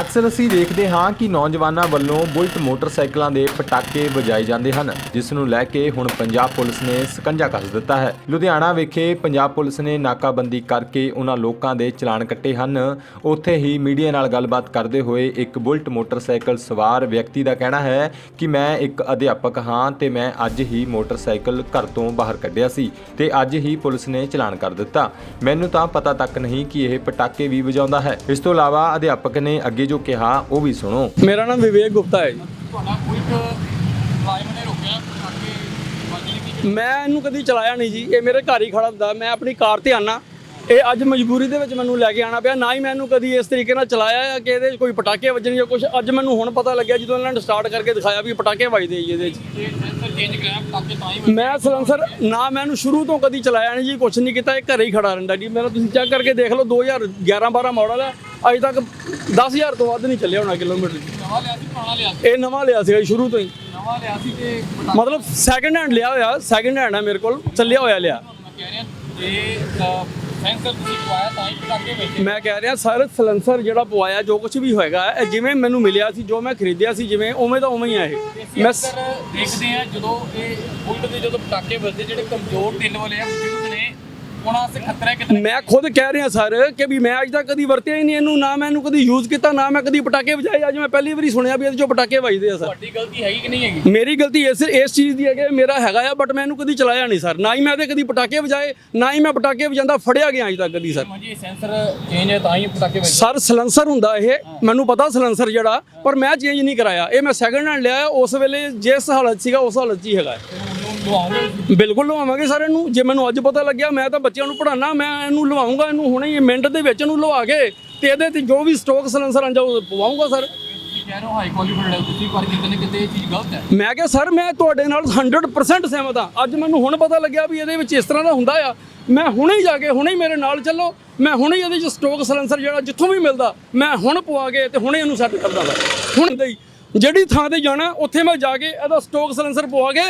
ਅਕਸਰ ਅਸੀਂ ਦੇਖਦੇ ਹਾਂ ਕਿ ਨੌਜਵਾਨਾਂ ਵੱਲੋਂ ਬੁਲਟ ਮੋਟਰਸਾਈਕਲਾਂ ਦੇ ਪਟਾਕੇ ਵਜਾਏ ਜਾਂਦੇ ਹਨ, ਜਿਸ ਨੂੰ ਲੈ ਕੇ ਹੁਣ ਪੰਜਾਬ ਪੁਲਿਸ ਨੇ ਸਕੰਜਾ ਕੱਸ ਦਿੱਤਾ ਹੈ। ਲੁਧਿਆਣਾ ਵਿਖੇ ਪੰਜਾਬ ਪੁਲਿਸ ਨੇ ਨਾਕਾਬੰਦੀ ਕਰਕੇ ਉਹਨਾਂ ਲੋਕਾਂ ਦੇ ਚਲਾਨ ਕੱਟੇ ਹਨ। ਉੱਥੇ ਹੀ ਮੀਡੀਆ ਨਾਲ ਗੱਲਬਾਤ ਕਰਦੇ ਹੋਏ ਇੱਕ ਬੁਲਟ ਮੋਟਰਸਾਈਕਲ ਸਵਾਰ ਵਿਅਕਤੀ ਦਾ ਕਹਿਣਾ ਹੈ ਕਿ ਮੈਂ ਇੱਕ ਅਧਿਆਪਕ ਹਾਂ ਤੇ ਮੈਂ ਅੱਜ ਹੀ ਮੋਟਰਸਾਈਕਲ ਘਰ ਤੋਂ ਬਾਹਰ ਕੱਢਿਆ ਸੀ ਤੇ ਅੱਜ ਹੀ ਪੁਲਿਸ ਨੇ ਚਲਾਨ ਕਰ ਦਿੱਤਾ। ਮੈਨੂੰ ਤਾਂ ਪਤਾ ਤੱਕ ਨਹੀਂ ਕਿ ਇਹ ਪਟਾਕੇ ਵੀ ਵਜਾਉਂਦਾ ਹੈ। ਇਸ ਤੋਂ ਇਲਾਵਾ ਅਧਿਆਪਕ ਨੇ ਅੱਗੇ ਜੋ ਕਿਹਾ ਉਹ ਵੀ ਸੁਣੋ। ਮੇਰਾ ਨਾਮ ਵਿਵੇਕ ਗੁਪਤਾ ਹੈ ਜੀ। ਤੁਹਾਡਾ ਕੋਈ ਮੁਲਾਜ਼ਮ ਨੇ ਰੋਕਿਆ ਪਟਾਕੇ ਵੱਜਣੇ ਕੀ ਮੈਂ ਇਹਨੂੰ ਕਦੀ ਚਲਾਇਆ ਨਹੀਂ ਜੀ। ਇਹ ਮੇਰੇ ਘਰ ਹੀ ਖੜਾ ਹੁੰਦਾ। ਮੈਂ ਆਪਣੀ ਕਾਰ ਤੇ ਆਨਾ। ਇਹ ਅੱਜ ਮਜਬੂਰੀ ਦੇ ਵਿੱਚ ਮੈਨੂੰ ਲੈ ਕੇ ਆਣਾ ਪਿਆ। ਨਾ ਹੀ ਮੈਂ ਇਹਨੂੰ ਕਦੀ ਇਸ ਤਰੀਕੇ ਨਾਲ ਚਲਾਇਆ ਹੈ ਕਿ ਇਹਦੇ 'ਚ ਕੋਈ ਪਟਾਕੇ ਵੱਜਣ ਜਾਂ ਕੁਝ ਅੱਜ ਮੈਨੂੰ ਹੁਣ ਪਤਾ ਲੱਗਿਆ ਜਦੋਂ ਇਹਨਾਂ ਨੇ ਸਟਾਰਟ ਕਰਕੇ ਦਿਖਾਇਆ ਵੀ ਪਟਾਕੇ ਵੱਜਦੇ ਜੀ ਇਹਦੇ 'ਚ ਮੈਂ ਸਲੈਂਸਰ ਨਾ ਮੈਂ ਇਹਨੂੰ ਸ਼ੁਰੂ ਤੋਂ ਕਦੀ ਚਲਾਇਆ ਨਹੀਂ ਜੀ ਕੁਝ ਨਹੀਂ ਕੀਤਾ ਇਹ ਘਰੇ ਹੀ ਖੜਾ ਰਹਿੰਦਾ ਜੀ। ਮੇਰਾ ਤੁਸੀਂ ਚੈੱਕ ਕਰਕੇ ਦੇਖ ਲਓ 2011 12 ਮਾਡਲ ਹੈ ਅੱਜ ਤੱਕ 10000 ਤੋਂ ਵੱਧ ਨਹੀਂ ਚੱਲਿਆ ਹੋਣਾ ਕਿਲੋਮੀਟਰ ਨਵਾਂ ਲਿਆ ਸੀ ਪੁਰਾਣਾ ਲਿਆ ਸੀ। ਇਹ ਨਵਾਂ ਲਿਆ ਜੀ ਸ਼ੁਰੂ ਤੋਂ ਹੀ। ਨਵਾਂ ਲਿਆ ਸੀ ਤੇ ਪਟਾਕੇ ਮਤਲਬ ਸੈਕੰਡ ਹੈਂਡ ਲਿਆ ਹੋਇਆ ਸੈਕੰਡ ਹੈਂਡ ਹੈ ਮੇਰੇ ਕੋਲ ਚੱਲਿਆ ਹੋਇਆ ਲਿਆ। ਕਹਿ ਰਿਹਾ ਜੇ ਸੈਂਸਰ ਤੁਸੀਂ ਪਵਾਇਆ ਤਾਂ ਹੀ ਪਟਾਕੇ ਵੇਚੇ ਮੈਂ ਕਹਿ ਰਿਹਾ ਸਰ ਸਲੈਂਸਰ ਜਿਹੜਾ ਪਵਾਇਆ ਜੋ ਕੁਝ ਵੀ ਹੋਏਗਾ ਇਹ ਜਿਵੇਂ ਮੈਨੂੰ ਮਿਲਿਆ ਸੀ ਜੋ ਮੈਂ ਖਰੀਦਿਆ ਸੀ ਜਿਵੇਂ ਉਵੇਂ ਦਾ ਉਵੇਂ ਹੀ ਆ ਇਹ। ਮੈਂ ਦੇਖਦੇ ਆ ਜਦੋਂ ਇਹ ਬੁਲਟ ਦੇ ਜਦੋਂ ਪਟਾਕੇ ਵੱਜਦੇ ਜਿਹੜੇ ਕਮਜ਼ੋਰ ਦਿਲ ਵਾਲੇ ਆ ਬਜ਼ੁਰਗ ਖਤਰਾ ਹੈ ਮੈਂ ਖੁਦ ਕਹਿ ਰਿਹਾ ਸਰ ਕਿ ਵੀ ਮੈਂ ਅੱਜ ਤੱਕ ਕਦੀ ਵਰਤਿਆ ਹੀ ਨਹੀਂ ਇਹਨੂੰ ਨਾ ਮੈਂ ਇਹਨੂੰ ਕਦੀ ਯੂਜ਼ ਕੀਤਾ ਨਾ ਮੈਂ ਕਦੀ ਪਟਾਕੇ ਵਜਾਏ। ਅੱਜ ਮੈਂ ਪਹਿਲੀ ਵਾਰੀ ਸੁਣਿਆ ਵੀ ਇਹਦੇ ਚੋਂ ਪਟਾਕੇ ਵੱਜਦੇ ਆ ਸਰ। ਤੁਹਾਡੀ ਗਲਤੀ ਹੈਗੀ ਕਿ ਨਹੀਂ ਹੈਗੀ? ਮੇਰੀ ਗਲਤੀ ਇਸ ਇਸ ਚੀਜ਼ ਦੀ ਹੈ ਕਿ ਮੇਰਾ ਹੈਗਾ ਆ ਬਟ ਮੈਂ ਇਹਨੂੰ ਕਦੀ ਚਲਾਇਆ ਨਹੀਂ ਸਰ। ਨਾ ਹੀ ਮੈਂ ਇਹਦੇ ਕਦੀ ਪਟਾਕੇ ਵਜਾਏ ਨਾ ਹੀ ਮੈਂ ਪਟਾਕੇ ਵਜਾਉਂਦਾ ਫੜਿਆ ਗਿਆ ਅੱਜ ਤੱਕ ਕਦੀ ਸਰ। ਹਾਂਜੀ ਇਹ ਸੈਂਸਰ ਚੇਂਜ ਹੈ ਤਾਂ ਹੀ ਪਟਾਕੇ ਵੇਚੇ ਸਰ ਸਲੈਂਸਰ ਹੁੰਦਾ ਇਹ। ਮੈਨੂੰ ਪਤਾ ਸਲੈਂਸਰ ਜਿਹੜਾ ਪਰ ਮੈਂ ਚੇਂਜ ਨਹੀਂ ਕਰਾਇਆ। ਇਹ ਮੈਂ ਸੈਕੰਡ ਹੈਂਡ ਲਿਆ ਉਸ ਵੇਲੇ ਜਿਸ ਹਾਲਤ ਸੀਗਾ ਉਸ ਹਾਲਤ 'ਚ ਹੀ ਹੈਗਾ। ਬਿਲਕੁਲ ਲਵਾਵਾਂਗੇ ਸਰ ਇਹਨੂੰ। ਜੇ ਮੈਨੂੰ ਅੱਜ ਪਤਾ ਲੱਗਿਆ ਮੈਂ ਤਾਂ ਬੱਚਿਆਂ ਨੂੰ ਪੜਾਉਣਾ ਮੈਂ ਇਹਨੂੰ ਲਵਾਉਂਗਾ ਇਹਨੂੰ ਹੁਣੇ ਹੀ ਮਿੰਟ ਦੇ ਵਿੱਚ ਇਹਨੂੰ ਲਵਾ ਕੇ ਤੇ ਇਹਦੇ ਤੇ ਜੋ ਵੀ ਸਟਾਕ ਸਲੈਂਸਰ ਆਂਦਾ ਉਹ ਪਵਾਉਂਗਾ ਸਰ। ਮੈਂ ਕਿਹਾ ਸਰ ਮੈਂ ਤੁਹਾਡੇ ਨਾਲ 100% ਸਹਿਮਤ ਹਾਂ। ਅੱਜ ਮੈਨੂੰ ਹੁਣ ਪਤਾ ਲੱਗਿਆ ਵੀ ਇਹਦੇ ਵਿੱਚ ਇਸ ਤਰ੍ਹਾਂ ਦਾ ਹੁੰਦਾ ਆ। ਮੈਂ ਹੁਣੇ ਹੀ ਜਾ ਕੇ ਹੁਣੇ ਹੀ ਮੇਰੇ ਨਾਲ ਚੱਲੋ। ਮੈਂ ਹੁਣੇ ਹੀ ਇਹਦੇ ਵਿੱਚ ਸਟਾਕ ਸਲੈਂਸਰ ਜਿਹੜਾ ਜਿੱਥੋਂ ਵੀ ਮਿਲਦਾ ਮੈਂ ਹੁਣ ਪਵਾ ਕੇ ਤੇ ਹੁਣੇ ਇਹਨੂੰ ਸੈੱਟ ਕਰਦਾ ਵਾ। ਹੁਣ ਜਿਹੜੀ ਥਾਂ ਤੇ ਜਾਣਾ ਉੱਥੇ ਮੈਂ ਜਾ ਕੇ ਇਹਦਾ ਸਟਾਕ ਸਲੈਂਸਰ ਪਵਾ ਕੇ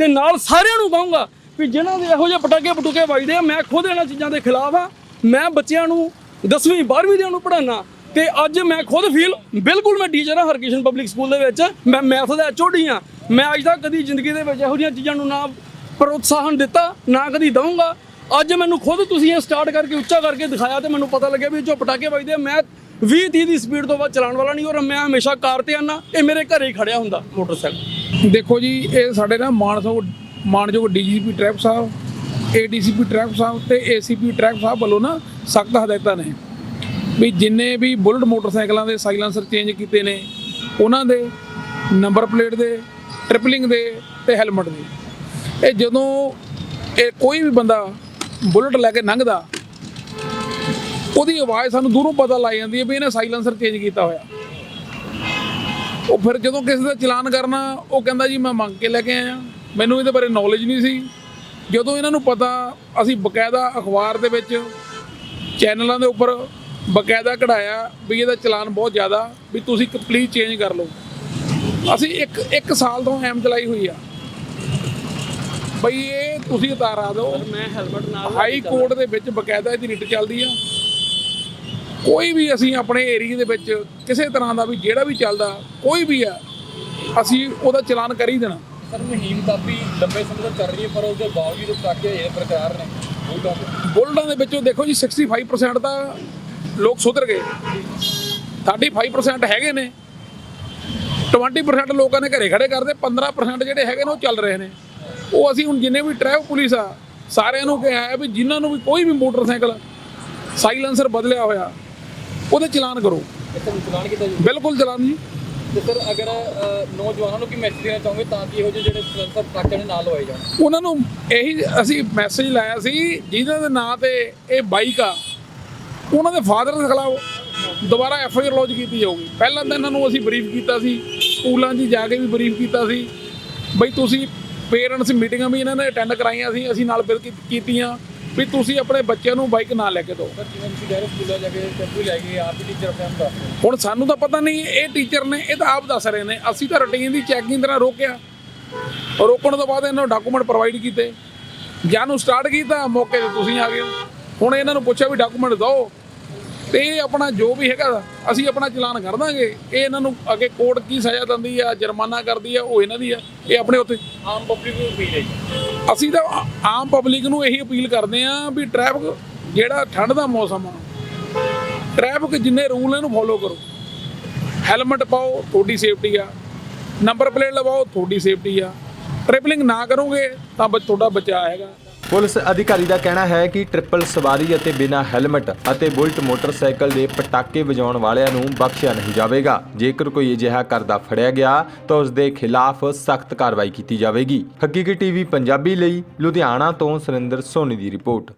ਤੇ ਨਾਲ ਸਾਰਿਆਂ ਨੂੰ ਕਹੂੰਗਾ ਵੀ ਜਿਨ੍ਹਾਂ ਦੇ ਇਹੋ ਜਿਹੇ ਪਟਾਕੇ ਪਟੂਕੇ ਵੱਜਦੇ ਆ, ਮੈਂ ਖੁਦ ਇਹਨਾਂ ਚੀਜ਼ਾਂ ਦੇ ਖਿਲਾਫ ਆ। ਮੈਂ ਬੱਚਿਆਂ ਨੂੰ 10ਵੀਂ 12ਵੀਂ ਦੇ ਨੂੰ ਪੜਾਉਣਾ ਤੇ ਅੱਜ ਮੈਂ ਖੁਦ ਫੀਲ ਬਿਲਕੁਲ ਮੈਂ ਟੀਚਰ ਹਾਂ ਹਰਕਿਸ਼ਨ ਪਬਲਿਕ ਸਕੂਲ ਦੇ ਵਿੱਚ। ਮੈਂ ਮੈਥ ਦਾ ਐਚਓਡੀ ਹਾਂ। ਮੈਂ ਅੱਜ ਤੱਕ ਕਦੀ ਜ਼ਿੰਦਗੀ ਦੇ ਵਿੱਚ ਇਹੋ ਜਿਹੀਆਂ ਚੀਜ਼ਾਂ ਨੂੰ ਨਾ ਪ੍ਰੋਤਸਾਹਨ ਦਿੱਤਾ, ਨਾ ਕਦੀ ਦਊਂਗਾ। ਅੱਜ ਮੈਨੂੰ ਖੁਦ ਤੁਸੀਂ ਇਹ ਸਟਾਰਟ ਕਰਕੇ, ਉੱਚਾ ਕਰਕੇ ਦਿਖਾਇਆ ਤੇ ਮੈਨੂੰ ਪਤਾ ਲੱਗਿਆ ਵੀ ਜੋ ਪਟਾਕੇ ਵੱਜਦੇ ਆ, ਮੈਂ 20 30 ਦੀ ਸਪੀਡ ਤੋਂ ਬਾਅਦ ਚਲਾਉਣ ਵਾਲਾ ਨਹੀਂ ਔਰ ਮੈਂ ਹਮੇਸ਼ਾ ਕਾਰ ਤੇ ਆਨਾ, ਇਹ ਮੇਰੇ ਘਰੇ ਹੀ ਖੜਿਆ ਹੁੰਦਾ, ਮੋਟਰਸਾਈਕਲ। ਦੇਖੋ ਜੀ, ਇਹ ਸਾਡੇ ਨਾ ਮਾਨਸੋ ਮਾਨਯੋਗ ਡੀਜੀਪੀ ਟ੍ਰੈਫਿਕ ਸਾਹਿਬ ਏਡੀਸੀਪੀ ਟ੍ਰੈਫਿਕ ਸਾਹਿਬ ਤੇ ਏਸੀਪੀ ਟ੍ਰੈਫਿਕ ਸਾਹਿਬ ਵੱਲੋਂ ਨਾ ਸਖਤ ਹਦਾਇਤਾਂ ਨੇ। ਵੀ ਜਿੰਨੇ ਵੀ ਬੁਲਟ ਮੋਟਰਸਾਈਕਲਾਂ ਦੇ ਸਾਈਲੈਂਸਰ ਚੇਂਜ ਕੀਤੇ ਨੇ, ਉਹਨਾਂ ਦੇ ਨੰਬਰ ਪਲੇਟ ਦੇ, ਟ੍ਰਿਪਲਿੰਗ ਦੇ ਤੇ ਹੈਲਮਟ ਦੇ। ਇਹ ਜਦੋਂ ਇਹ ਕੋਈ ਵੀ ਬੰਦਾ ਬੁਲਟ ਲੈ ਕੇ ਲੰਘਦਾ, ਉਹਦੀ ਆਵਾਜ਼ ਸਾਨੂੰ ਦੂਰੋਂ ਪਤਾ ਲੱਗ ਜਾਂਦੀ ਹੈ ਵੀ ਇਹਨੇ ਸਾਈਲੈਂਸਰ ਚੇਂਜ ਕੀਤਾ ਹੋਇਆ। ਉਹ ਫਿਰ ਜਦੋਂ ਕਿਸੇ ਦਾ ਚਲਾਨ ਕਰਨਾ ਉਹ ਕਹਿੰਦਾ ਜੀ ਮੈਂ ਮੰਗ ਕੇ ਲੈ ਕੇ ਆਇਆ। ਮੈਨੂੰ ਇਹਦੇ ਬਾਰੇ ਨੌਲੇਜ ਨਹੀਂ ਸੀ। ਜਦੋਂ ਇਹਨਾਂ ਨੂੰ ਪਤਾ ਅਸੀਂ ਬਕਾਇਦਾ ਅਖਬਾਰ ਦੇ ਵਿੱਚ ਚੈਨਲਾਂ ਦੇ ਉੱਪਰ ਬਕਾਇਦਾ ਕਢਾਇਆ ਵੀ ਇਹਦਾ ਚਲਾਨ ਬਹੁਤ ਜ਼ਿਆਦਾ ਵੀ ਤੁਸੀਂ ਪਲੀਜ਼ ਚੇਂਜ ਕਰ ਲਓ। ਅਸੀਂ ਇੱਕ ਇੱਕ ਸਾਲ ਤੋਂ ਐਮ ਚਲਾਈ ਹੋਈ ਆ। ਬਈ ਇਹ ਤੁਸੀਂ ਉਤਾਰਾ ਦਿਓ। ਮੈਂ ਹੈਲਮਟ ਨਾਲ ਹਾਈ ਕੋਰਟ ਦੇ ਵਿੱਚ ਬਕਾਇਦਾ ਇਹਦੀ ਰਿਟ ਚੱਲਦੀ ਆ। ਕੋਈ ਵੀ ਅਸੀਂ ਆਪਣੇ ਏਰੀਆ ਦੇ ਵਿੱਚ ਕਿਸੇ ਤਰ੍ਹਾਂ ਦਾ ਵੀ ਜਿਹੜਾ ਵੀ ਚੱਲਦਾ ਕੋਈ ਵੀ ਆ ਅਸੀਂ ਉਹਦਾ ਚਲਾਨ ਕਰ ਹੀ ਦੇਣਾ। ਸਰ ਮੁਹਿੰਮ ਕਾਫੀ ਲੰਬੇ ਸਮੇਂ ਤੋਂ ਚੱਲ ਰਹੀ ਹੈ ਪਰ ਉਸ ਦੇ ਬਾਵਜੂਦ ਪਟਾਕੇ ਇਹ ਬਰਕਰਾਰ ਨੇ ਬੁਲਟਾਂ ਦੇ। ਵਿੱਚੋਂ ਦੇਖੋ ਜੀ 65% ਤਾਂ ਲੋਕ ਸੁਧਰ ਗਏ। 35% ਹੈਗੇ ਨੇ। 20% ਲੋਕਾਂ ਨੇ ਘਰੇ ਖੜੇ ਕਰਦੇ 15% ਜਿਹੜੇ ਹੈਗੇ ਨੇ ਉਹ ਚੱਲ ਰਹੇ ਨੇ। ਉਹ ਅਸੀਂ ਹੁਣ ਜਿੰਨੇ ਵੀ ਟ੍ਰੈਫਿਕ ਪੁਲਿਸ ਆ ਸਾਰਿਆਂ ਨੂੰ ਕਿਹਾ ਹੈ ਵੀ ਜਿਨ੍ਹਾਂ ਨੂੰ ਵੀ ਕੋਈ ਵੀ ਮੋਟਰਸਾਈਕਲ ਸਾਈਲੈਂਸਰ ਬਦਲਿਆ ਹੋਇਆ ਉਹਦੇ ਚਲਾਨ ਕਰੋ। ਚਲਾਨ ਕੀਤਾ ਜੀ? ਬਿਲਕੁਲ ਚਲਾਨ ਜੀ। ਤੇ ਸਰ ਅਗਰ ਨੌਜਵਾਨਾਂ ਨੂੰ ਕੀ ਮੈਸੇਜ ਦੇਣਾ ਚਾਹੋਗੇ ਤਾਂ ਕਿ ਇਹੋ ਜਿਹੇ ਜਿਹੜੇ ਸਲੈਂਸਰ ਪਟਾਕੇ ਨੇ ਨਾਲ ਲਵਾਏ ਜਾਣ? ਉਹਨਾਂ ਨੂੰ ਇਹੀ ਅਸੀਂ ਮੈਸੇਜ ਲਾਇਆ ਸੀ ਜਿਨ੍ਹਾਂ ਦੇ ਨਾਂ ਤੇ ਇਹ ਬਾਈਕ ਆ ਉਹਨਾਂ ਦੇ ਫਾਦਰ ਦੇ ਖਿਲਾਫ ਦੁਬਾਰਾ ਐਫ ਆਈ ਆਰ ਲੌਂਚ ਕੀਤੀ ਜਾਊਗੀ। ਪਹਿਲਾਂ ਤਾਂ ਇਹਨਾਂ ਨੂੰ ਅਸੀਂ ਬਰੀਫ ਕੀਤਾ ਸੀ ਸਕੂਲਾਂ 'ਚ ਜਾ ਕੇ ਵੀ ਬਰੀਫ ਕੀਤਾ ਸੀ। ਬਈ ਤੁਸੀਂ ਪੇਰੈਂਟਸ ਮੀਟਿੰਗਾਂ ਵੀ ਇਹਨਾਂ ਨੇ ਅਟੈਂਡ ਕਰਾਈਆਂ ਸੀ ਅਸੀਂ ਨਾਲ ਬਿਲ ਕੀ- ਕੀਤੀਆਂ। ਵੀ ਤੁਸੀਂ ਆਪਣੇ ਬੱਚਿਆਂ ਨੂੰ ਬਾਈਕ ਨਾ ਲੈ ਕੇ ਦਿਓ। ਸਰ ਜਿਵੇਂ ਤੁਸੀਂ ਕਹਿ ਰਹੇ ਸਕੂਲਾਂ ਜਾ ਕੇ ਟੈਂਪੂ ਲੈ ਕੇ ਆਪ ਹੀ ਟੀਚਰ ਆਪਣੇ ਆਪ ਦੱਸ ਰਹੇ ਹੋ। ਹੁਣ ਸਾਨੂੰ ਤਾਂ ਪਤਾ ਨਹੀਂ ਇਹ ਟੀਚਰ ਨੇ ਇਹ ਤਾਂ ਆਪ ਦੱਸ ਰਹੇ ਨੇ। ਅਸੀਂ ਤਾਂ ਰੁਟੀਨ ਦੀ ਚੈਕਿੰਗ ਤਰ੍ਹਾਂ ਰੋਕਿਆ। ਰੋਕਣ ਤੋਂ ਬਾਅਦ ਇਹਨਾਂ ਨੂੰ ਡਾਕੂਮੈਂਟ ਪ੍ਰੋਵਾਈਡ ਕੀਤੇ। ਜਾਂ ਨੂੰ ਸਟਾਰਟ ਕੀਤਾ ਮੌਕੇ ਤੇ ਤੁਸੀਂ ਆ ਗਏ। ਹੁਣ ਇਹਨਾਂ ਨੂੰ ਪੁੱਛਿਆ ਵੀ ਡਾਕੂਮੈਂਟ ਦਿਓ। ਤੇ ਇਹ ਆਪਣਾ ਜੋ ਵੀ ਹੈਗਾ ਅਸੀਂ ਆਪਣਾ ਚਲਾਨ ਕਰ ਦਾਂਗੇ। ਇਹ ਇਹਨਾਂ ਨੂੰ ਅੱਗੇ ਕੋਰਟ ਕੀ ਸਜ਼ਾ ਦਿੰਦੀ ਆ ਜੁਰਮਾਨਾ ਕਰਦੀ ਆ ਉਹ ਇਹਨਾਂ ਦੀ ਆ। ਇਹ ਆਪਣੇ ਉੱਤੇ ਆਮ ਪਬਲਿਕ ਨੂੰ ਅਪੀਲ ਹੈ ਅਸੀਂ ਤਾਂ ਆਮ ਪਬਲਿਕ ਨੂੰ ਇਹੀ ਅਪੀਲ ਕਰਦੇ ਆ ਵੀ ਟ੍ਰੈਫਿਕ ਜਿਹੜਾ ਠੰਡ ਦਾ ਮੌਸਮ ਆ ਟ੍ਰੈਫਿਕ ਜਿੰਨੇ ਰੂਲ ਇਹਨੂੰ ਫੋਲੋ ਕਰੋ। ਹੈਲਮਟ ਪਾਓ, ਤੁਹਾਡੀ ਸੇਫਟੀ ਆ। ਨੰਬਰ ਪਲੇਟ ਲਵਾਓ, ਤੁਹਾਡੀ ਸੇਫਟੀ ਆ। ਟ੍ਰਿਪਲਿੰਗ ਨਾ ਕਰੋਗੇ ਤਾਂ ਬ- ਤੁਹਾਡਾ ਬਚਾਅ ਹੈਗਾ। ਪੁਲਿਸ ਅਧਿਕਾਰੀ ਦਾ ਕਹਿਣਾ ਹੈ ਕਿ ਟ੍ਰਿਪਲ ਸਵਾਰੀ ਅਤੇ ਬਿਨਾਂ ਹੈਲਮਟ ਅਤੇ ਬੁਲਟ ਮੋਟਰਸਾਈਕਲ ਦੇ ਪਟਾਕੇ ਵਜਾਉਣ ਵਾਲਿਆਂ ਨੂੰ ਬਖਸ਼ਿਆ ਨਹੀਂ ਜਾਵੇਗਾ। ਜੇਕਰ ਕੋਈ ਅਜਿਹਾ ਕਰਦਾ ਫੜਿਆ ਗਿਆ, ਤਾਂ ਉਸ ਦੇ ਖਿਲਾਫ ਸਖਤ ਕਾਰਵਾਈ ਕੀਤੀ ਜਾਵੇਗੀ। ਹਕੀਕੀ ਟੀਵੀ ਪੰਜਾਬੀ ਲਈ, ਲੁਧਿਆਣਾ ਤੋਂ ਸੁਰਿੰਦਰ ਸੋਨੀ ਦੀ ਰਿਪੋਰਟ।